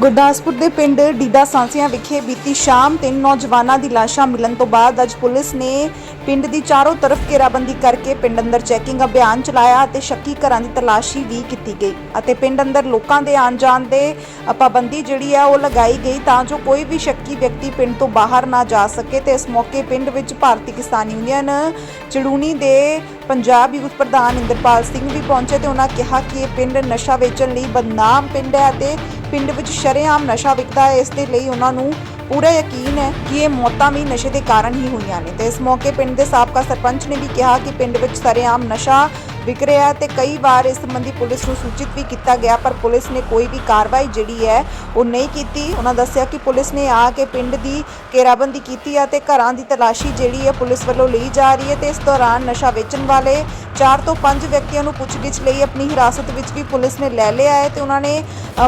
ਗੁਰਦਾਸਪੁਰ ਦੇ ਪਿੰਡ ਡੀਡਾ ਸਾਂਸੀਆਂ ਵਿਖੇ ਬੀਤੀ ਸ਼ਾਮ ਤਿੰਨ ਨੌਜਵਾਨਾਂ ਦੀ ਲਾਸ਼ਾਂ ਮਿਲਣ ਤੋਂ ਬਾਅਦ ਅੱਜ ਪੁਲਿਸ ਨੇ ਪਿੰਡ ਦੀ ਚਾਰੋਂ ਤਰਫ ਘੇਰਾਬੰਦੀ ਕਰਕੇ ਪਿੰਡ ਅੰਦਰ ਚੈਕਿੰਗ ਅਭਿਆਨ ਚਲਾਇਆ ਅਤੇ ਸ਼ੱਕੀ ਘਰਾਂ ਦੀ ਤਲਾਸ਼ੀ ਵੀ ਕੀਤੀ ਗਈ। ਅਤੇ ਪਿੰਡ ਅੰਦਰ ਲੋਕਾਂ ਦੇ ਆਉਣ ਜਾਣ ਦੇ ਪਾਬੰਦੀ ਜਿਹੜੀ ਹੈ ਉਹ ਲਗਾਈ ਗਈ ਤਾਂ ਜੋ ਕੋਈ ਵੀ ਸ਼ੱਕੀ ਵਿਅਕਤੀ ਪਿੰਡ ਤੋਂ ਬਾਹਰ ਨਾ ਜਾ ਸਕੇ ਤੇ ਇਸ ਮੌਕੇ ਪਿੰਡ ਵਿੱਚ ਭਾਰਤੀ ਕਿਸਾਨ ਯੂਨੀਅਨ ਚੜੂਣੀ ਦੇ ਪੰਜਾਬ ਯੂਥ ਪ੍ਰਧਾਨ ਇੰਦਰਪਾਲ ਸਿੰਘ ਵੀ ਪਹੁੰਚੇ ਤੇ ਉਹਨਾਂ ਕਿਹਾ ਕਿ ਇਹ ਪਿੰਡ ਨਸ਼ਾ ਵੇਚਣ ਲਈ ਬਦਨਾਮ ਪਿੰਡ ਹੈ ਅਤੇ ਪਿੰਡ ਵਿੱਚ ਸ਼ਰੇਆਮ ਨਸ਼ਾ ਵਿਕਦਾ ਹੈ। ਇਸ ਦੇ ਲਈ ਉਹਨਾਂ ਨੂੰ ਪੂਰਾ ਯਕੀਨ ਹੈ ਕਿ ਇਹ ਮੌਤਾਂ ਵੀ ਨਸ਼ੇ ਦੇ ਕਾਰਨ ਹੀ ਹੋਈਆਂ ਨੇ ਤੇ ਇਸ ਮੌਕੇ ਪਿੰਡ ਦੇ ਸਾਬਕਾ ਸਰਪੰਚ ਨੇ ਵੀ ਕਿਹਾ ਕਿ ਪਿੰਡ ਵਿੱਚ ਸ਼ਰੇਆਮ ਨਸ਼ਾ ਵਿਕ ਰਿਹਾ ਹੈ ਤੇ ਕਈ ਵਾਰ ਇਸ ਸੰਬੰਧੀ ਪੁਲਿਸ ਨੂੰ ਸੂਚਿਤ ਵੀ ਕੀਤਾ ਗਿਆ, ਪਰ ਪੁਲਿਸ ਨੇ ਕੋਈ ਵੀ ਕਾਰਵਾਈ ਜਿਹੜੀ ਹੈ ਉਹ ਨਹੀਂ ਕੀਤੀ। ਉਹਨਾਂ ਦੱਸਿਆ ਕਿ ਪੁਲਿਸ ਨੇ ਆ ਕੇ ਪਿੰਡ ਦੀ ਘੇਰਾਬੰਦੀ ਕੀਤੀ ਹੈ ਤੇ ਘਰਾਂ ਦੀ ਤਲਾਸ਼ੀ ਜਿਹੜੀ ਹੈ ਪੁਲਿਸ ਵੱਲੋਂ ਲਈ ਜਾ ਰਹੀ ਹੈ ਤੇ ਇਸ ਦੌਰਾਨ ਨਸ਼ਾ ਵੇਚਣ ਵਾਲੇ 4 ਤੋਂ 5 ਵਿਅਕਤੀਆਂ ਨੂੰ ਪੁੱਛਗਿੱਛ ਲਈ ਆਪਣੀ ਹਿਰਾਸਤ ਵਿੱਚ ਵੀ ਪੁਲਿਸ ਨੇ ਲੈ ਲਿਆ ਹੈ ਤੇ ਉਹਨਾਂ ਨੇ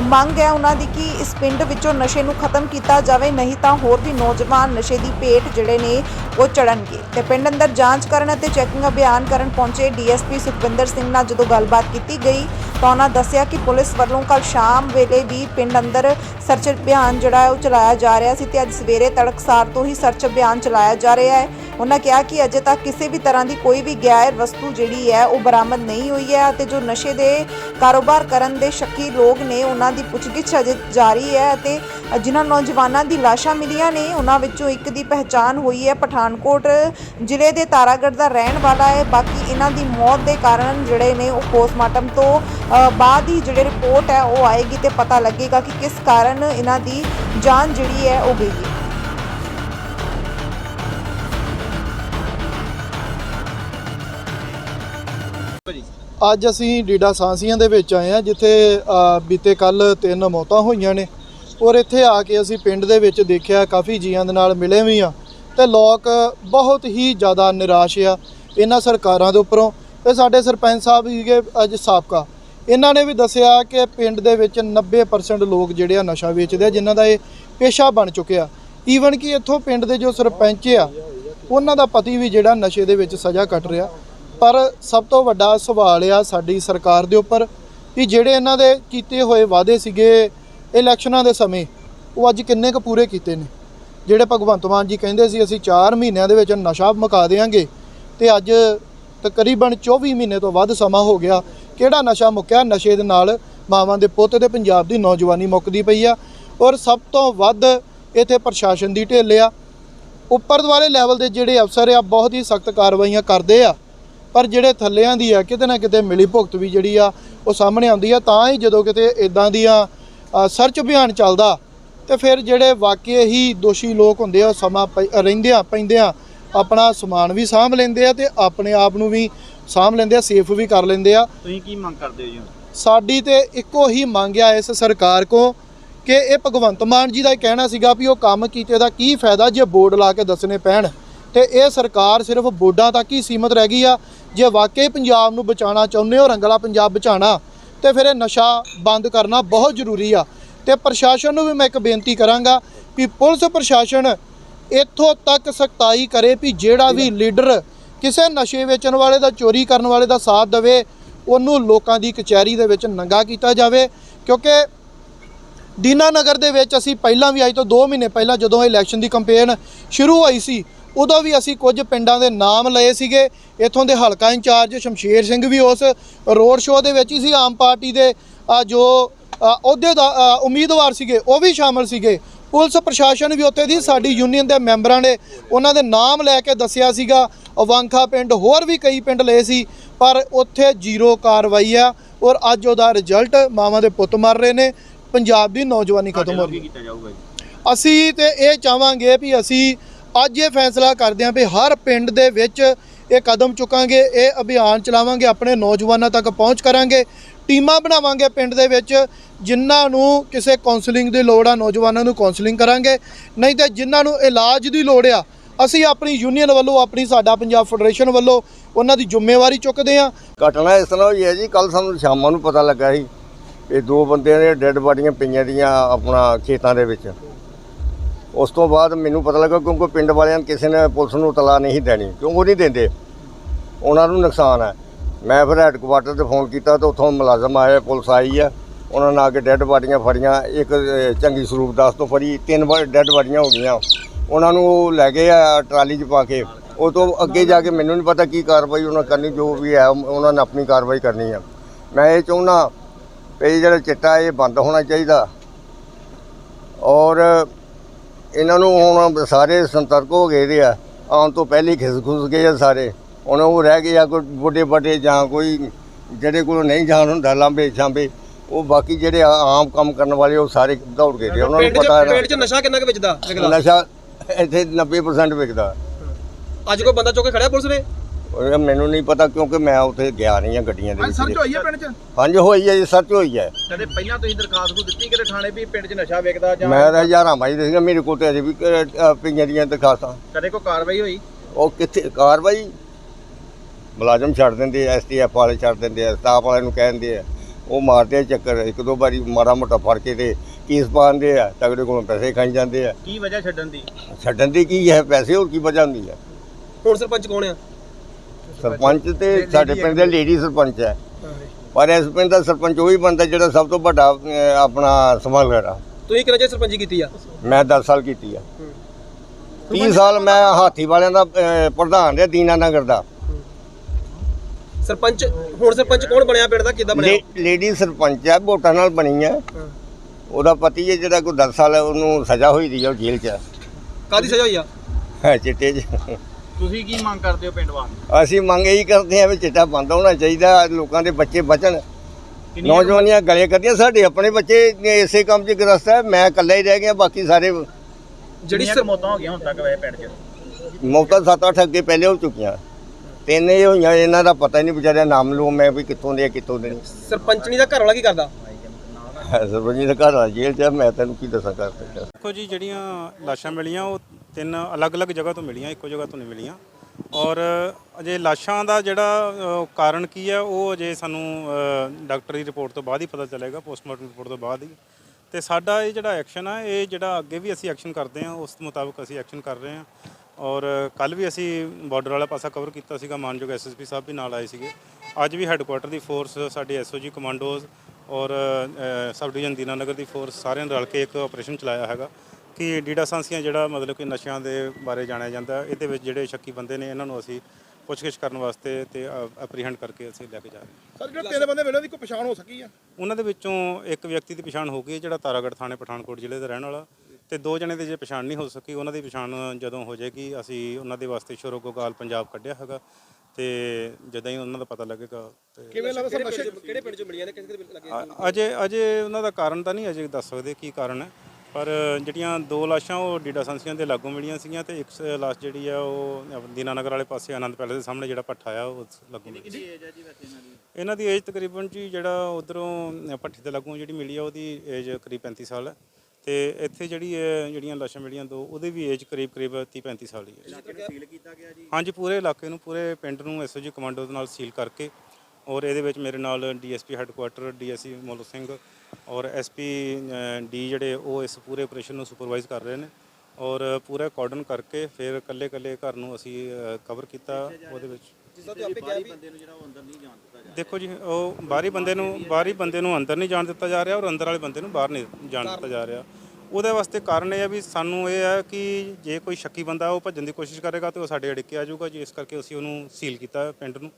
ਮੰਗ ਹੈ ਉਹਨਾਂ ਦੀ ਕਿ ਇਸ ਪਿੰਡ ਵਿੱਚੋਂ ਨਸ਼ੇ ਨੂੰ ਖਤਮ ਕੀਤਾ ਜਾਵੇ, ਨਹੀਂ ਤਾਂ ਹੋਰ ਵੀ ਨੌਜਵਾਨ ਨਸ਼ੇ ਦੀ ਭੇਟ ਜਿਹੜੇ ਨੇ ਉਹ ਚੜਨਗੇ ਤੇ ਪਿੰਡ ਅੰਦਰ ਜਾਂਚ ਕਰਨ ਅਤੇ ਚੈਕਿੰਗ ਅਭਿਆਨ ਕਰਨ ਪਹੁੰਚੇ ਡੀਐਸਪੀ ਸੁਖਵਿੰਦਰ ਸਿੰਘ ਨਾਲ ਜਦੋਂ ਗੱਲਬਾਤ ਕੀਤੀ ਗਈ ਤਾਂ ਉਹਨਾਂ ਦੱਸਿਆ ਕਿ ਪੁਲਿਸ ਵੱਲੋਂ ਕੱਲ ਸ਼ਾਮ ਵੇਲੇ ਵੀ ਪਿੰਡ ਅੰਦਰ ਸਰਚ ਅਭਿਆਨ ਜਿਹੜਾ ਹੈ ਉਹ ਚਲਾਇਆ ਜਾ ਰਿਹਾ ਸੀ ਤੇ ਅੱਜ ਸਵੇਰੇ ਤੜਕਸਾਰ ਤੋਂ ਹੀ ਸਰਚ ਅਭਿਆਨ ਚਲਾਇਆ ਜਾ ਰਿਹਾ ਹੈ। ਉਹਨਾਂ ਕਿਹਾ ਕਿ ਅਜੇ ਤੱਕ ਕਿਸੇ ਵੀ ਤਰ੍ਹਾਂ ਦੀ ਕੋਈ ਵੀ ਗੈਰ ਵਸਤੂ ਜਿਹੜੀ ਹੈ ਉਹ ਬਰਾਮਦ ਨਹੀਂ ਹੋਈ ਹੈ ਅਤੇ ਜੋ ਨਸ਼ੇ ਦੇ ਕਾਰੋਬਾਰ ਕਰਨ ਦੇ ਸ਼ੱਕੀ ਲੋਕ ਨੇ ਉਹਨਾਂ ਦੀ ਪੁੱਛਗਿੱਛ ਅਜੇ ਜਾਰੀ ਹੈ ਅਤੇ ਜਿਨ੍ਹਾਂ ਨੌਜਵਾਨਾਂ ਦੀ ਲਾਸ਼ਾਂ ਮਿਲੀਆਂ ਨੇ, ਉਹਨਾਂ ਵਿੱਚੋਂ ਇੱਕ ਦੀ ਪਹਿਚਾਣ ਹੋਈ ਹੈ। ਪਠਾਨਕੋਟ ਜ਼ਿਲ੍ਹੇ ਦੇ ਤਾਰਾਗੜ੍ਹ ਦਾ ਰਹਿਣ ਵਾਲਾ ਹੈ। ਬਾਕੀ ਇਹਨਾਂ ਦੀ ਮੌਤ ਦੇ ਕਾਰਨ ਜਿਹੜੇ ਨੇ ਉਹ ਪੋਸਟਮਾਰਟਮ ਤੋਂ ਬਾਅਦ ਹੀ ਜਿਹੜੇ ਰਿਪੋਰਟ ਹੈ ਉਹ ਆਏਗੀ ਤੇ ਪਤਾ ਲੱਗੇਗਾ ਕਿ ਕਿਸ ਕਾਰਨ ਇਹਨਾਂ ਦੀ ਜਾਨ ਜਿਹੜੀ ਹੈ ਉਹ ਗਈ ਅੱਜ ਅਸੀਂ ਡੀਡਾ ਸਾਂਸੀਆਂ ਦੇ ਵਿੱਚ ਆਏ ਆ ਜਿੱਥੇ ਬੀਤੇ ਕੱਲ ਤਿੰਨ ਮੌਤਾਂ ਹੋਈਆਂ ਨੇ। ਔਰ ਇੱਥੇ ਆ ਕੇ ਅਸੀਂ ਪਿੰਡ ਦੇ ਵਿੱਚ ਦੇਖਿਆ, ਕਾਫੀ ਜੀਆਂ ਦੇ ਨਾਲ ਮਿਲੇ ਵੀ ਆ ਤੇ ਲੋਕ ਬਹੁਤ ਹੀ ਜ਼ਿਆਦਾ ਨਿਰਾਸ਼ ਆ ਇਹਨਾਂ ਸਰਕਾਰਾਂ ਦੇ ਉੱਪਰੋਂ। ਤੇ ਸਾਡੇ ਸਰਪੰਚ ਸਾਹਿਬ ਸੀਗੇ ਅੱਜ ਸਾਬਕਾ। ਇਹਨਾਂ ਨੇ ਵੀ ਦੱਸਿਆ ਕਿ ਪਿੰਡ ਦੇ ਵਿੱਚ 90% ਲੋਕ ਜਿਹੜੇ ਆ ਨਸ਼ਾ ਵੇਚਦੇ ਆ, ਜਿਨ੍ਹਾਂ ਦਾ ਇਹ ਪੇਸ਼ਾ ਬਣ ਚੁੱਕਿਆ। ਈਵਨ ਕਿ ਇੱਥੋਂ ਪਿੰਡ ਦੇ ਜੋ ਸਰਪੰਚ ਆ, ਉਹਨਾਂ ਦਾ ਪਤੀ ਵੀ ਜਿਹੜਾ ਨਸ਼ੇ ਦੇ ਵਿੱਚ ਸਜ਼ਾ ਕੱਟ ਰਿਹਾ। ਪਰ ਸਭ ਤੋਂ ਵੱਡਾ ਸਵਾਲ ਆ ਸਾਡੀ ਸਰਕਾਰ ਦੇ ਉੱਪਰ ਕਿ ਜਿਹੜੇ ਇਹਨਾਂ ਦੇ ਕੀਤੇ ਹੋਏ ਵਾਅਦੇ ਸੀਗੇ ਇਲੈਕਸ਼ਨਾਂ ਦੇ ਸਮੇਂ, ਉਹ ਅੱਜ ਕਿੰਨੇ ਕੁ ਪੂਰੇ ਕੀਤੇ ਨੇ? ਜਿਹੜੇ ਭਗਵੰਤ ਮਾਨ ਜੀ ਕਹਿੰਦੇ ਸੀ, ਅਸੀਂ 4 ਮਹੀਨਿਆਂ ਦੇ ਵਿੱਚ ਨਸ਼ਾ ਮੁਕਾ ਦੇਵਾਂਗੇ ਤੇ ਅੱਜ ਤਕਰੀਬਨ 24 ਮਹੀਨੇ ਤੋਂ ਵੱਧ ਸਮਾਂ ਹੋ ਗਿਆ, ਕਿਹੜਾ ਨਸ਼ਾ ਮੁੱਕਿਆ? ਨਸ਼ੇ ਦੇ ਨਾਲ ਮਾਵਾਂ ਦੇ ਪੁੱਤ ਤੇ ਪੰਜਾਬ ਦੀ ਨੌਜਵਾਨੀ ਮੁੱਕਦੀ ਪਈ ਆ ਔਰ ਸਭ ਤੋਂ ਵੱਧ ਇੱਥੇ ਪ੍ਰਸ਼ਾਸਨ ਦੀ ਢਿੱਲ ਆ। ਉੱਪਰ ਦੁਆਲੇ ਲੈਵਲ ਦੇ ਜਿਹੜੇ ਅਫਸਰ ਆ, ਬਹੁਤ ਹੀ ਸਖਤ ਕਾਰਵਾਈਆਂ ਕਰਦੇ ਆ। ਪਰ ਜਿਹੜੇ ਥੱਲਿਆਂ ਦੀ ਆ ਕਿਤੇ ਨਾ ਕਿਤੇ ਮਿਲੀ ਭੁਗਤ ਵੀ ਜਿਹੜੀ ਆ ਉਹ ਸਾਹਮਣੇ ਆਉਂਦੀ ਆ ਤਾਂ ਹੀ ਜਦੋਂ ਕਿਤੇ ਇਦਾਂ ਦੀਆਂ ਸਰਚ ਅਭਿਆਨ ਚੱਲਦਾ ਤੇ ਫਿਰ ਜਿਹੜੇ ਵਾਕਿਆ ਹੀ ਦੋਸ਼ੀ ਲੋਕ ਹੁੰਦੇ ਆ ਉਹ ਸਮਾਂ ਪੈ- ਰਹਿੰਦਿਆਂ ਪੈਂਦਿਆਂ ਆਪਣਾ ਸਮਾਨ ਵੀ ਸਾਂਭ ਲੈਂਦੇ ਆ ਤੇ ਆਪਣੇ ਆਪ ਨੂੰ ਵੀ ਸਾਂਭ ਲੈਂਦੇ ਆ ਸੇਫ ਵੀ ਕਰ ਲੈਂਦੇ ਆ। ਤੁਸੀਂ ਕੀ ਮੰਗ ਕਰਦੇ ਹੋ ਜੀ? ਸਾਡੀ ਤੇ ਇੱਕੋ ਹੀ ਮੰਗ ਆ ਇਸ ਸਰਕਾਰ ਕੋ ਕਿ ਇਹ ਭਗਵੰਤ ਮਾਨ ਜੀ ਦਾ ਇਹ ਕਹਿਣਾ ਸੀਗਾ ਵੀ ਉਹ ਕੰਮ ਕੀਤੇ ਦਾ ਕੀ ਫਾਇਦਾ ਜੇ ਬੋਰਡ ਲਾ ਕੇ ਦੱਸਣੇ ਪੈਣ। ਤੇ ਇਹ ਸਰਕਾਰ ਸਿਰਫ ਬੋਰਡਾਂ ਤੱਕ ਹੀ ਸੀਮਤ ਰਹਿ ਗਈ ਆ ਜੇ ਵਾਕਈ ਪੰਜਾਬ ਨੂੰ ਬਚਾਉਣਾ ਚਾਹੁੰਦੇ ਹੋ, ਰੰਗਲਾ ਪੰਜਾਬ ਬਚਾਉਣਾ, ਤੇ ਫਿਰ ਇਹ ਨਸ਼ਾ ਬੰਦ ਕਰਨਾ ਬਹੁਤ ਜ਼ਰੂਰੀ ਆ। ਤੇ ਪ੍ਰਸ਼ਾਸਨ ਨੂੰ ਵੀ ਮੈਂ ਇੱਕ ਬੇਨਤੀ ਕਰਾਂਗਾ ਕਿ ਪੁਲਿਸ ਪ੍ਰਸ਼ਾਸਨ ਇੱਥੋਂ ਤੱਕ ਸਖਤਾਈ ਕਰੇ ਵੀ ਜਿਹੜਾ ਵੀ ਲੀਡਰ ਕਿਸੇ ਨਸ਼ੇ ਵੇਚਣ ਵਾਲੇ ਦਾ, ਚੋਰੀ ਕਰਨ ਵਾਲੇ ਦਾ ਸਾਥ ਦੇਵੇ, ਉਹਨੂੰ ਲੋਕਾਂ ਦੀ ਕਚਹਿਰੀ ਦੇ ਵਿੱਚ ਨੰਗਾ ਕੀਤਾ ਜਾਵੇ। ਕਿਉਂਕਿ ਦੀਨਾਨਗਰ ਦੇ ਵਿੱਚ ਅਸੀਂ ਪਹਿਲਾਂ ਵੀ, ਅੱਜ ਤੋਂ 2 ਮਹੀਨੇ ਪਹਿਲਾਂ ਜਦੋਂ ਇਲੈਕਸ਼ਨ ਦੀ ਕੰਪੇਨ ਸ਼ੁਰੂ ਹੋਈ ਸੀ ਉਦੋਂ ਵੀ ਅਸੀਂ ਕੁਝ ਪਿੰਡਾਂ ਦੇ ਨਾਮ ਲਏ ਸੀਗੇ। ਇੱਥੋਂ ਦੇ ਹਲਕਾ ਇੰਚਾਰਜ ਸ਼ਮਸ਼ੇਰ ਸਿੰਘ ਵੀ ਉਸ ਰੋਡ ਸ਼ੋਅ ਦੇ ਵਿੱਚ ਹੀ ਸੀ। ਆਮ ਪਾਰਟੀ ਦੇ ਜੋ ਅਹੁਦੇ ਦਾ ਉਮੀਦਵਾਰ ਸੀਗੇ ਉਹ ਵੀ ਸ਼ਾਮਲ ਸੀਗੇ। ਪੁਲਿਸ ਪ੍ਰਸ਼ਾਸਨ ਵੀ ਉੱਥੇ ਦੀ ਸਾਡੀ ਯੂਨੀਅਨ ਦੇ ਮੈਂਬਰਾਂ ਨੇ ਉਹਨਾਂ ਦੇ ਨਾਮ ਲੈ ਕੇ ਦੱਸਿਆ ਸੀਗਾ। ਅਵਾਂਖਾ ਪਿੰਡ ਹੋਰ ਵੀ ਕਈ ਪਿੰਡ ਲਏ ਸੀ ਪਰ ਉੱਥੇ ਜ਼ੀਰੋ ਕਾਰਵਾਈ ਆ ਔਰ ਅੱਜ ਉਹਦਾ ਰਿਜ਼ਲਟ ਮਾਵਾਂ ਦੇ ਪੁੱਤ ਮਰ ਰਹੇ ਨੇ। ਪੰਜਾਬ ਦੀ ਨੌਜਵਾਨੀ ਖਤਮ ਹੋ ਰਹੀ ਅਸੀਂ ਤੇ ਇਹ ਚਾਹਾਂਗੇ ਵੀ ਅਸੀਂ ਅੱਜ ਇਹ ਫੈਸਲਾ ਕਰਦੇ ਹਾਂ ਵੀ ਹਰ ਪਿੰਡ ਦੇ ਵਿੱਚ ਇਹ ਕਦਮ ਚੁੱਕਾਂਗੇ, ਇਹ ਅਭਿਆਨ ਚਲਾਵਾਂਗੇ, ਆਪਣੇ ਨੌਜਵਾਨਾਂ ਤੱਕ ਪਹੁੰਚ ਕਰਾਂਗੇ, ਟੀਮਾਂ ਬਣਾਵਾਂਗੇ ਪਿੰਡ ਦੇ ਵਿੱਚ, ਜਿਨ੍ਹਾਂ ਨੂੰ ਕਿਸੇ ਕਾਉਂਸਲਿੰਗ ਦੀ ਲੋੜ ਆ, ਨੌਜਵਾਨਾਂ ਨੂੰ ਕਾਉਂਸਲਿੰਗ ਕਰਾਂਗੇ। ਨਹੀਂ ਤੇ ਜਿਨ੍ਹਾਂ ਨੂੰ ਇਲਾਜ ਦੀ ਲੋੜ ਆ, ਅਸੀਂ ਆਪਣੀ ਯੂਨੀਅਨ ਵੱਲੋਂ, ਆਪਣੀ ਸਾਡਾ ਪੰਜਾਬ ਫੈਡਰੇਸ਼ਨ ਵੱਲੋਂ ਉਹਨਾਂ ਦੀ ਜ਼ਿੰਮੇਵਾਰੀ ਚੁੱਕਦੇ ਹਾਂ। ਘਟਨਾ ਇਸ ਤਰ੍ਹਾਂ ਹੋਈ ਹੈ ਜੀ ਕੱਲ ਸਾਨੂੰ ਸ਼ਾਮਾਂ ਨੂੰ ਪਤਾ ਲੱਗਾ ਸੀ ਇਹ ਦੋ ਬੰਦਿਆਂ ਦੇ ਡੈੱਡ ਬਾਡੀਆਂ ਪਈਆਂ ਦੀਆਂ ਆਪਣਾ ਖੇਤਾਂ ਦੇ ਵਿੱਚ। ਉਸ ਤੋਂ ਬਾਅਦ ਮੈਨੂੰ ਪਤਾ ਲੱਗਾ ਕਿਉਂਕਿ ਪਿੰਡ ਵਾਲਿਆਂ ਨੇ ਕਿਸੇ ਨੇ ਪੁਲਿਸ ਨੂੰ ਤਲਾ ਨਹੀਂ ਦੇਣੀ, ਕਿਉਂ ਉਹ ਨਹੀਂ ਦਿੰਦੇ। ਉਹਨਾਂ ਨੂੰ ਨੁਕਸਾਨ ਹੈ। ਮੈਂ ਫਿਰ ਹੈੱਡਕੁਆਟਰ ਤੇ ਫੋਨ ਕੀਤਾ ਤਾਂ ਉੱਥੋਂ ਮੁਲਾਜ਼ਮ ਆਏ, ਪੁਲਿਸ ਆਈ ਆ। ਉਹਨਾਂ ਨੇ ਆ ਕੇ ਡੈੱਡ ਬਾਡੀਆਂ ਫੜੀਆਂ, ਇੱਕ ਚੰਗੀ ਸਰੂਪ ਦਾਸ ਤੋਂ ਫੜੀ, ਤਿੰਨ ਵਾਰ ਡੈੱਡ ਬਾਡੀਆਂ ਹੋ ਗਈਆਂ। ਉਹਨਾਂ ਨੂੰ ਲੈ ਗਏ ਆ ਟਰਾਲੀ 'ਚ ਪਾ ਕੇ। ਉਹ ਤੋਂ ਅੱਗੇ ਜਾ ਕੇ ਮੈਨੂੰ ਨਹੀਂ ਪਤਾ ਕੀ ਕਾਰਵਾਈ ਉਹਨਾਂ ਕਰਨੀ, ਜੋ ਵੀ ਹੈ, ਉਹਨਾਂ ਨੇ ਆਪਣੀ ਕਾਰਵਾਈ ਕਰਨੀ ਆ। ਮੈਂ ਇਹ ਚਾਹੁੰਦਾ ਵੀ ਜਿਹੜਾ ਚਿੱਟਾ ਇਹ ਬੰਦ ਹੋਣਾ ਚਾਹੀਦਾ। ਔਰ ਇਹਨਾਂ ਨੂੰ ਹੁਣ ਸਾਰੇ ਸੰਤਰਕ ਹੋ ਗਏ ਦੇ ਆ ਆਉਣ ਤੋਂ ਪਹਿਲੇ ਖਿਸ ਖੁਸ ਗਏ ਆ ਸਾਰੇ। ਹੁਣ ਉਹ ਰਹਿ ਗਏ ਆ ਕੋਈ ਵੱਡੇ ਵੱਡੇ ਜਾਂ ਕੋਈ ਜਿਹੜੇ ਕੋਲ ਨਹੀਂ ਜਾਣ ਹੁੰਦਾ ਲਾਂਬੇ ਛਾਂਬੇ ਉਹ ਬਾਕੀ ਜਿਹੜੇ ਆਮ ਕੰਮ ਕਰਨ ਵਾਲੇ ਉਹ ਸਾਰੇ ਦੌੜ ਗਏ ਦੇ। ਉਹਨਾਂ ਨੂੰ ਪਤਾ 'ਚ ਨਸ਼ਾ ਕਿੰਨਾ ਕੁ ਵਿਕਦਾ ਵਿਕਦਾ ਨਸ਼ਾ ਇੱਥੇ 90% ਵਿਕਦਾ। ਅੱਜ ਕੋਈ ਬੰਦਾ ਚੁੱਕ ਕੇ ਖੜਿਆ ਪੁਲਿਸ ਨੇ? ਉਹ ਮੈਨੂੰ ਨਹੀਂ ਪਤਾ ਕਿਉਂਕਿ ਮੈਂ ਉੱਥੇ ਗਿਆ ਨਹੀਂ ਆ ਗੱਡੀਆਂ ਦੇ ਅੱਜ ਸਰਚ ਵਿੱਚ ਹੋਈ ਹੈ ਪਿੰਡ 'ਚ? ਹਾਂਜੀ ਹੋਈ ਹੈ ਜੀ ਸਰਚ ਹੋਈ ਹੈ ਕਦੇ ਪਹਿਲਾਂ ਤੁਸੀਂ ਦਰਖਾਸਤ ਕੋ ਦਿੱਤੀ ਕਿਤੇ ਥਾਣੇ ਵੀ ਪਿੰਡ 'ਚ ਨਸ਼ਾ ਵੇਚਦਾ ਜਾਂ ਮੈਂ ਤਾਂ ਹਜ਼ਾਰਾਂ ਮਾਈ ਸੀਗਾ ਮੇਰੇ ਕੋਲ ਤੇ ਅਜੇ ਵੀ ਪਈਆਂ ਦੀਆਂ ਦਿਖਾਸਾਂ ਕਦੇ ਕੋਈ ਕਾਰਵਾਈ ਹੋਈ? ਉਹ ਕਿੱਥੇ ਕਾਰਵਾਈ? ਮੁਲਾਜ਼ਮ ਛੱਡ ਦਿੰਦੇ ਆ ਐਸਟੀਐਫ ਵਾਲੇ ਛੱਡ ਦਿੰਦੇ ਆ ਸਟਾਫ ਵਾਲਿਆਂ ਨੂੰ ਕਹਿੰਦੇ ਆ। ਉਹ ਮਾਰਦੇ ਆ ਚੱਕਰ ਇੱਕ ਦੋ ਵਾਰੀ ਮਾੜਾ ਮੋਟਾ ਫੜ ਕੇ ਤੇ ਕੇਸ ਪਾਉਂਦੇ ਆ ਤਗੜੇ ਕੋਲੋਂ ਪੈਸੇ ਖਾਈ ਜਾਂਦੇ ਆ। ਕੀ ਵਜ੍ਹਾ ਛੱਡਣ ਦੀ? ਛੱਡਣ ਦੀ ਕੀ ਹੈ ਪੈਸੇ ਹੋਰ ਕੀ ਵਜ੍ਹਾ ਹੁੰਦੀ ਹੈ ਹੁਣ ਸਰਪੰਚ ਕੌਣ ਆ? ਸਰਪੰਚ ਤੇ ਸਾਡੇ ਪਿੰਡ ਦੇ ਲੇਡੀ ਸਰਪੰਚ ਹੈ। ਪਰ ਇਸ ਪਿੰਡ ਦਾ ਸਰਪੰਚ ਉਹੀ ਬੰਦਾ ਜਿਹੜਾ ਸਭ ਤੋਂ ਵੱਡਾ ਅਹ, ਆਪਣਾ ਸੰਭਾਲਰ ਆ ਤੁਸੀਂ ਕਿੰਨਾ ਚਿਰ ਸਰਪੰਚੀ ਕੀਤੀ ਆ? ਮੈਂ 10 ਸਾਲ ਕੀਤੀ ਆ। 30 ਸਾਲ ਮੈਂ ਹਾਥੀ ਵਾਲਿਆਂ ਦਾ ਅਹ, ਪ੍ਰਧਾਨ ਰਿਹਾ ਦੀਨਾ ਨਗਰ ਦਾ। ਸਰਪੰਚ ਹੁਣ ਸਰਪੰਚ ਕੌਣ ਬਣਿਆ ਪਿੰਡ ਦਾ? ਕਿੱਦਾਂ ਬਣਿਆ? ਲੇ- ਲੇਡੀ ਸਰਪੰਚ ਹੈ ਵੋਟਾਂ ਨਾਲ ਬਣੀ ਹੈ। ਉਹਦਾ ਪਤੀ ਹੈ ਜਿਹੜਾ ਕੋਈ 10 ਸਾਲ ਉਹਨੂੰ ਸਜ਼ਾ ਹੋਈ ਦੀ ਹੈ ਉਹ ਜੇਲ੍ਹ 'ਚ। ਹੈ। ਕਾਦੀ ਸਜ਼ਾ ਹੋਈ ਆ? ਹੈ ਚਿੱਟੇ 'ਚ। ਤੁਸੀਂ ਕੀ ਮੰਗ ਕਰਦੇ ਹੋ ਪਿੰਡ ਵਾਸਤੇ? ਅਸੀਂ ਮੰਗ ਇਹੀ ਕਰਦੇ ਹਾਂ ਵੀ ਚਿੱਟਾ ਬੰਦ ਹੋਣਾ ਚਾਹੀਦਾ ਲੋਕਾਂ ਦੇ ਬੱਚੇ ਬਚਣ। ਨੌਜਵਾਨੀਆਂ ਗਲੇ ਕਰਦੀਆਂ ਸਾਡੇ ਆਪਣੇ ਬੱਚੇ ਇਸੇ ਕੰਮ 'ਚ ਗ੍ਰਸਤ ਹੈ ਮੈਂ ਇਕੱਲਾ ਹੀ ਰਹਿ ਗਿਆ ਬਾਕੀ ਸਾਰੇ ਜਿਹੜੀ ਮੌਤਾਂ ਹੋ ਗਈਆਂ ਹੁਣ ਤੱਕ ਵੈਸੇ ਪਿੰਡ 'ਚ? ਮੌਤਾਂ ਸੱਤ ਅੱਠ ਅੱਗੇ ਪਹਿਲੇ ਹੋ ਚੁੱਕੀਆਂ। ਤਿੰਨ ਇਹ ਹੋਈਆਂ ਇਹਨਾਂ ਦਾ ਪਤਾ ਹੀ ਨਹੀਂ ਵਿਚਾਰਿਆ ਨਾਮ ਲਓ ਮੈਂ ਵੀ ਕਿੱਥੋਂ ਦੇ ਆ, ਕਿੱਥੋਂ ਦੇ ਨਹੀਂ। ਸਰਪੰਚਣੀ ਦਾ ਘਰ ਵਾਲਾ ਕੀ ਕਰਦਾ? ਸਰਪੰਚ ਦਾ ਘਰ ਆ ਜੇਲ੍ਹ 'ਚ ਆ, ਮੈਂ ਤੈਨੂੰ ਕੀ ਦੱਸਾਂ ਕਰ ਸਕਦਾ ਦੇਖੋ ਜੀ ਜਿਹੜੀਆਂ ਲਾਸ਼ਾਂ ਮਿਲੀਆਂ ਉਹ ਤਿੰਨ ਅਲੱਗ-ਅਲੱਗ ਜਗ੍ਹਾ ਤੋਂ ਮਿਲੀਆਂ ਇੱਕੋ ਜਗ੍ਹਾ ਤੋਂ ਨਹੀਂ ਮਿਲੀਆਂ। ਔਰ ਅਜੇ ਲਾਸ਼ਾਂ ਦਾ ਜਿਹੜਾ ਅ, ਕਾਰਨ ਕੀ ਹੈ ਉਹ ਅਜੇ ਸਾਨੂੰ ਅ, ਡਾਕਟਰੀ ਰਿਪੋਰਟ ਤੋਂ ਬਾਅਦ ਹੀ ਪਤਾ ਚੱਲੇਗਾ ਪੋਸਟਮਾਰਟਮ ਰਿਪੋਰਟ ਤੋਂ ਬਾਅਦ ਹੀ। ਤੇ ਸਾਡਾ ਇਹ ਜਿਹੜਾ ਐਕਸ਼ਨ ਆ ਇਹ ਜਿਹੜਾ ਅੱਗੇ ਵੀ ਅਸੀਂ ਐਕਸ਼ਨ ਕਰਦੇ ਹਾਂ ਉਸ ਮੁਤਾਬਕ ਅਸੀਂ ਐਕਸ਼ਨ ਕਰ ਰਹੇ ਹਾਂ। ਔਰ ਕੱਲ ਵੀ ਅਸੀਂ ਬਾਰਡਰ ਵਾਲਾ ਪਾਸਾ ਕਵਰ ਕੀਤਾ ਸੀਗਾ ਮਾਨਯੋਗ ਐਸਐਸਪੀ ਸਾਹਿਬ ਵੀ ਨਾਲ ਆਏ ਸੀਗੇ। ਅੱਜ ਵੀ ਹੈੱਡਕੁਆਟਰ ਦੀ ਫੋਰਸ ਸਾਡੇ ਐਸਓਜੀ ਕਮਾਂਡੋਜ਼ ਔਰ ਅ, ਸਬ ਡਿਵੀਜ਼ਨ ਦੀਨਾਨਗਰ ਦੀ ਫੋਰਸ ਸਾਰਿਆਂ ਨੇ ਰਲ ਕੇ ਇੱਕ ਆਪਰੇਸ਼ਨ ਚਲਾਇਆ ਹੈਗਾ। ਕਿ ਡੀਡਾ ਸਾਂਸੀਆਂ ਜਿਹੜਾ ਮਤਲਬ ਕਿ ਨਸ਼ਿਆਂ ਦੇ ਬਾਰੇ ਜਾਣਿਆ ਜਾਂਦਾ ਇਹਦੇ ਵਿੱਚ ਜਿਹੜੇ ਸ਼ੱਕੀ ਬੰਦੇ ਨੇ ਇਹਨਾਂ ਨੂੰ ਅਸੀਂ ਪੁੱਛਗਿੱਛ ਕਰਨ ਵਾਸਤੇ ਤੇ ਅਪਰੀਹੈਂਡ ਕਰਕੇ ਅਸੀਂ ਲੈ ਕੇ ਜਾ ਰਹੇ ਹਾਂ। ਸਰ ਜਿਹੜੇ ਤਿੰਨ ਬੰਦੇ ਮਿਲੇ ਉਹਦੀ ਕੋਈ ਪਛਾਣ ਹੋ ਸਕੀ ਆ? ਉਹਨਾਂ ਦੇ ਵਿੱਚੋਂ ਇੱਕ ਵਿਅਕਤੀ ਦੀ ਪਛਾਣ ਹੋ ਗਈ ਹੈ, ਜਿਹੜਾ ਤਾਰਾਗੜ੍ਹ ਥਾਣੇ ਪਠਾਨਕੋਟ ਜ਼ਿਲ੍ਹੇ ਦਾ ਰਹਿਣ ਵਾਲਾ। ਤੇ ਦੋ ਜਣੇ ਦੀ ਜੇ ਪਛਾਣ ਨਹੀਂ ਹੋ ਸਕੀ ਉਹਨਾਂ ਦੀ ਪਛਾਣ ਜਦੋਂ ਹੋ ਜਾਏਗੀ ਅਸੀਂ ਉਹਨਾਂ ਦੇ ਵਾਸਤੇ ਸ਼ੁਰੂ ਗੋਗਾਲ ਪੰਜਾਬ ਕੱਢਿਆ ਹੈਗਾ। ਤੇ ਜਦੋਂ ਹੀ ਉਹਨਾਂ ਦਾ ਪਤਾ ਲੱਗੇਗਾ ਤੇ ਕਿਵੇਂ ਲੱਗਦਾ ਸਰ ਨਸ਼ੇ ਕਿਹੜੇ ਪਿੰਡ 'ਚ ਮਿਲੀਆਂ ਨੇ? ਕਿਸੇ ਦੇ ਲੱਗੇ? ਅਜੇ ਅਜੇ ਉਹਨਾਂ ਦਾ ਕਾਰਨ ਤਾਂ ਨਹੀਂ ਅਜੇ ਦੱਸ ਸਕਦੇ ਕੀ ਕਾਰਨ ਹੈ। ਪਰ ਜਿਹੜੀਆਂ ਦੋ ਲਾਸ਼ਾਂ ਉਹ ਡੀਡਾ ਸੰਸੀਆਂ ਦੇ ਲਾਗੋਂ ਮਿਲੀਆਂ ਸੀਗੀਆਂ ਤੇ ਇੱਕ ਲਾਸ਼ ਜਿਹੜੀ ਆ ਉਹ ਦੀਨਾਨਗਰ ਵਾਲੇ ਪਾਸੇ ਆਨੰਦ ਪੈਲੇਸ ਦੇ ਸਾਹਮਣੇ ਜਿਹੜਾ ਪੱਠਾ ਆ ਉਹ ਲਾਗੋਂ ਮਿਲੀ ਸੀ। ਇਹਨਾਂ ਦੀ ਏਜ ਤਕਰੀਬਨ ਜੀ ਜਿਹੜਾ ਉਧਰੋਂ ਪੱਠੀ ਦੇ ਲਾਗੋਂ ਜਿਹੜੀ ਮਿਲੀ ਆ ਉਹਦੀ ਏਜ ਕਰੀਬ 35 ਸਾਲ ਹੈ ਤੇ ਇੱਥੇ ਜਿਹੜੀ ਜਿਹੜੀਆਂ ਲਾਸ਼ਾਂ ਮਿਲੀਆਂ ਦੋ ਉਹਦੀ ਵੀ ਏਜ ਕਰੀਬ ਕਰੀਬ 30 35 ਸਾਲ ਹੀ ਹੈ ਸੀਲ ਕੀਤਾ ਗਿਆ ਜੀ? ਹਾਂਜੀ ਪੂਰੇ ਇਲਾਕੇ ਨੂੰ ਪੂਰੇ ਪਿੰਡ ਨੂੰ ਐਸਓਜੀ ਕਮਾਂਡੋ ਦੇ ਨਾਲ ਸੀਲ ਕਰਕੇ ਔਰ ਇਹਦੇ ਵਿੱਚ ਮੇਰੇ ਨਾਲ DSP headquarter DSC Molu Singh ਔਰ ਐਸਪੀ ਡੀ ਜਿਹੜੇ ਉਹ ਇਸ ਪੂਰੇ ਆਪਰੇਸ਼ਨ ਨੂੰ ਸੁਪਰਵਾਈਜ਼ ਕਰ ਰਹੇ ਨੇ ਔਰ ਪੂਰਾ ਕਾਰਡਨ ਕਰਕੇ ਫਿਰ ਇਕੱਲੇ ਇਕੱਲੇ ਘਰ ਨੂੰ ਅਸੀਂ ਕਵਰ ਕੀਤਾ ਉਹਦੇ ਵਿੱਚ। ਦੇਖੋ ਜੀ ਉਹ ਬਾਹਰੀ ਬੰਦੇ ਨੂੰ ਬਾਹਰੀ ਬੰਦੇ ਨੂੰ ਅੰਦਰ ਨਹੀਂ ਜਾਣ ਦਿੱਤਾ ਜਾ ਰਿਹਾ ਔਰ ਅੰਦਰ ਵਾਲੇ ਬੰਦੇ ਨੂੰ ਬਾਹਰ ਨਹੀਂ ਜਾਣ ਦਿੱਤਾ ਜਾ ਰਿਹਾ। ਉਹਦੇ ਵਾਸਤੇ ਕਾਰਨ ਇਹ ਹੈ ਵੀ ਸਾਨੂੰ ਇਹ ਹੈ ਕਿ ਜੇ ਕੋਈ ਸ਼ੱਕੀ ਬੰਦਾ ਉਹ ਭੱਜਣ ਦੀ ਕੋਸ਼ਿਸ਼ ਕਰੇਗਾ ਤੇ ਉਹ ਸਾਡੇ ਅੜਿੱਕੇ ਆ ਜਾਊਗਾ ਜੀ ਇਸ ਕਰਕੇ ਅਸੀਂ ਉਹਨੂੰ ਸੀਲ ਕੀਤਾ ਪਿੰਡ ਨੂੰ।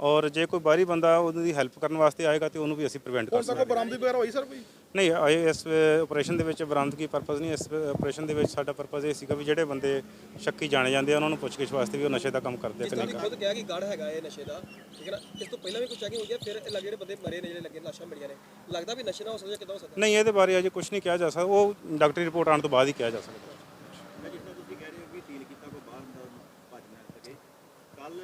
ਔਰ ਜੇ ਕੋਈ ਬਾਹਰੀ ਬੰਦਾ ਉਹਦੀ ਹੈਲਪ ਕਰਨ ਵਾਸਤੇ ਆਏਗਾ ਤੇ ਉਹਨੂੰ ਵੀ ਅਸੀਂ ਪ੍ਰੀਵੈਂਟ ਕਰ ਸਕਦੇ ਕੋਈ ਬਰਾਮਦੀ ਵਗੈਰਾ ਹੋਈ ਸਰ ਕੋਈ? ਨਹੀਂ ਇਹ ਇਸ ਆਪਰੇਸ਼ਨ ਦੇ ਵਿੱਚ ਬਰਾਮਦਗੀ ਪਰਪਸ ਨਹੀਂ ਇਸ ਆਪਰੇਸ਼ਨ ਦੇ ਵਿੱਚ ਸਾਡਾ ਪਰਪਸ ਇਹ ਸੀਗਾ ਵੀ ਜਿਹੜੇ ਬੰਦੇ ਸ਼ੱਕੀ ਜਾਣੇ ਜਾਂਦੇ ਆ ਉਹਨਾਂ ਨੂੰ ਪੁੱਛਗਿੱਛ ਵਾਸਤੇ ਵੀ ਉਹ ਨਸ਼ੇ ਦਾ ਕੰਮ ਕਰਦੇ ਕਿ ਨਹੀਂ ਕਰਦੇ ਖੁਦ ਕਿਹਾ ਕਿ ਗੜ ਹੈਗਾ ਇਹ ਨਸ਼ੇ ਦਾ ਠੀਕ ਹੈ ਨਾ? ਇਸ ਤੋਂ ਪਹਿਲਾਂ ਵੀ ਕੁਝ ਚੈਕਿੰਗ ਹੋਈ ਹੈ ਫਿਰ ਇਹ ਲੱਗੇ ਜਿਹੜੇ ਬੰਦੇ ਮਰੇ ਨੇ ਜਿਹੜੇ ਲੱਗੇ ਲਾਸ਼ਾਂ ਮਿਲੀਆਂ ਨੇ ਲੱਗਦਾ ਵੀ ਨਸ਼ੇ ਨਾਲ ਹੋ ਸਕਦਾ ਕਿਦਾਂ ਹੋ ਸਕਦਾ? ਨਹੀਂ ਇਹਦੇ ਬਾਰੇ ਅਜੇ ਕੁਝ ਨਹੀਂ ਕਿਹਾ ਜਾ ਸਕਦਾ ਉਹ ਡਾਕਟਰੀ ਰਿਪੋਰਟ ਆਉਣ ਤੋਂ ਬਾਅਦ ਹੀ ਕਿਹਾ ਜਾ ਸਕਦਾ। ਮੈਂ ਜਿਸ ਤਰ੍ਹਾਂ ਤੁਸੀਂ ਕਹਿ ਰਹੇ ਹੋ ਕਿ ਸੀਲ ਕੀਤਾ ਕੋਈ ਬਾਹਰ ਦਾ ਭੱਜ ਨਾ ਸਕੇ। ਕੱਲ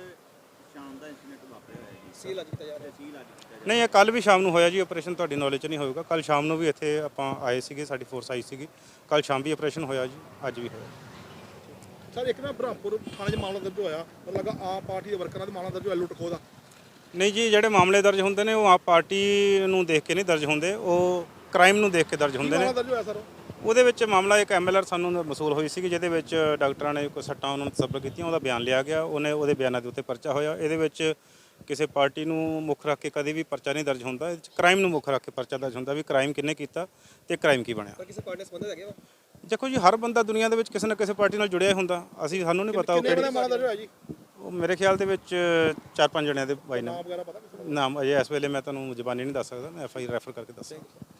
ਸ਼ਾਮ ਦਾ ਇਨਸੀਡੈਂਟ ਵਾਪਰਿਆ ਹੋਇਆ ਜੀ। ਸੀਲ ਅੱਜ ਕੀਤਾ ਜਾ ਰਿਹਾ। ਸੀਲ ਅੱਜ ਕੀਤਾ ਜਾ ਨਹੀਂ ਇਹ ਕੱਲ ਵੀ ਸ਼ਾਮ ਨੂੰ ਹੋਇਆ ਜੀ ਆਪਰੇਸ਼ਨ ਤੁਹਾਡੀ ਨੌਲੇਜ 'ਚ ਨਹੀਂ ਹੋਊਗਾ। ਕੱਲ ਸ਼ਾਮ ਨੂੰ ਵੀ ਇੱਥੇ ਆਪਾਂ ਆਏ ਸੀਗੇ ਸਾਡੀ ਫੋਰਸ ਆਈ ਸੀਗੀ। ਕੱਲ ਸ਼ਾਮ ਵੀ ਆਪਰੇਸ਼ਨ ਹੋਇਆ ਜੀ ਅੱਜ ਵੀ ਹੋਇਆ। ਸਰ ਇੱਕ ਨਾ ਬ੍ਰਹਮਪੁਰ ਥਾਣੇ 'ਚ ਮਾਮਲਾ ਦਰਜ ਹੋਇਆ। ਮੈਨੂੰ ਲੱਗਾ ਆਮ ਪਾਰਟੀ ਦੇ ਵਰਕਰਾਂ ਦਾ ਮਾਮਲਾ ਦਰਜ ਹੋਇਆ ਲੁੱਟ ਖੋਹ ਦਾ। ਨਹੀਂ ਜੀ ਜਿਹੜੇ ਮਾਮਲੇ ਦਰਜ ਹੁੰਦੇ ਨੇ ਉਹ ਆਪ ਪਾਰਟੀ ਨੂੰ ਦੇਖ ਕੇ ਨਹੀਂ ਦਰਜ ਹੁੰਦੇ। ਉਹ ਕ੍ਰਾਈਮ ਨੂੰ ਦੇਖ ਕੇ ਦਰਜ ਹੁੰਦੇ ਨੇ। ਮਾਮਲਾ ਦਰਜ ਹੋਇਆ ਸਰ? ਉਹਦੇ ਵਿੱਚ ਮਾਮਲਾ ਇੱਕ ਐਮਐਲਆਰ ਸਾਨੂੰ ਮਸੂਲ ਹੋਈ ਸੀ ਜਿਹਦੇ ਵਿੱਚ ਡਾਕਟਰਾਂ ਨੇ ਕੋਈ ਸੱਟਾਂ ਉਹਨਾਂ ਨੂੰ ਤਸੱਬਰ ਕੀਤੀਆਂ ਉਹਦਾ ਬਿਆਨ ਲਿਆ ਗਿਆ ਉਹਨੇ ਉਹਦੇ ਬਿਆਨਾਂ ਦੇ ਉੱਤੇ ਪਰਚਾ ਹੋਇਆ। ਇਹਦੇ ਵਿੱਚ ਕਿਸੇ ਪਾਰਟੀ ਨੂੰ ਮੁੱਖ ਰੱਖ ਕੇ ਕਦੇ ਵੀ ਪਰਚਾ ਨਹੀਂ ਦਰਜ ਹੁੰਦਾ ਕ੍ਰਾਈਮ ਨੂੰ ਮੁੱਖ ਰੱਖ ਕੇ ਪਰਚਾ ਦਰਜ ਹੁੰਦਾ ਵੀ ਕ੍ਰਾਈਮ ਕਿੰਨੇ ਕੀਤਾ ਤੇ ਕ੍ਰਾਈਮ ਕੀ ਬਣਿਆ। ਕਿਸੇ ਪਾਰਟੀ ਨਾਲ ਸੰਬੰਧਿਤ ਹੈਗੇ ਵਾ? ਦੇਖੋ ਜੀ ਹਰ ਬੰਦਾ ਦੁਨੀਆ ਦੇ ਵਿੱਚ ਕਿਸੇ ਨਾ ਕਿਸੇ ਪਾਰਟੀ ਨਾਲ ਜੁੜਿਆ ਹੁੰਦਾ। ਅਸੀਂ ਸਾਨੂੰ ਨਹੀਂ ਪਤਾ ਉਹ ਕਿਹੜੀ ਉਹ ਮੇਰੇ ਖਿਆਲ ਦੇ ਵਿੱਚ ਚਾਰ ਪੰਜ ਜਣਿਆਂ ਦੇ ਬਾਈ ਨਾਮ ਨਾਮ ਅਜੇ ਇਸ ਵੇਲੇ ਮੈਂ ਤੁਹਾਨੂੰ ਜ਼ਬਾਨੀ ਨਹੀਂ ਦੱਸ ਸਕਦਾ ਮੈਂ ਐਫ ਆਈ ਰੈਫਰ ਕਰਕੇ ਦੱਸਾਂਗਾ।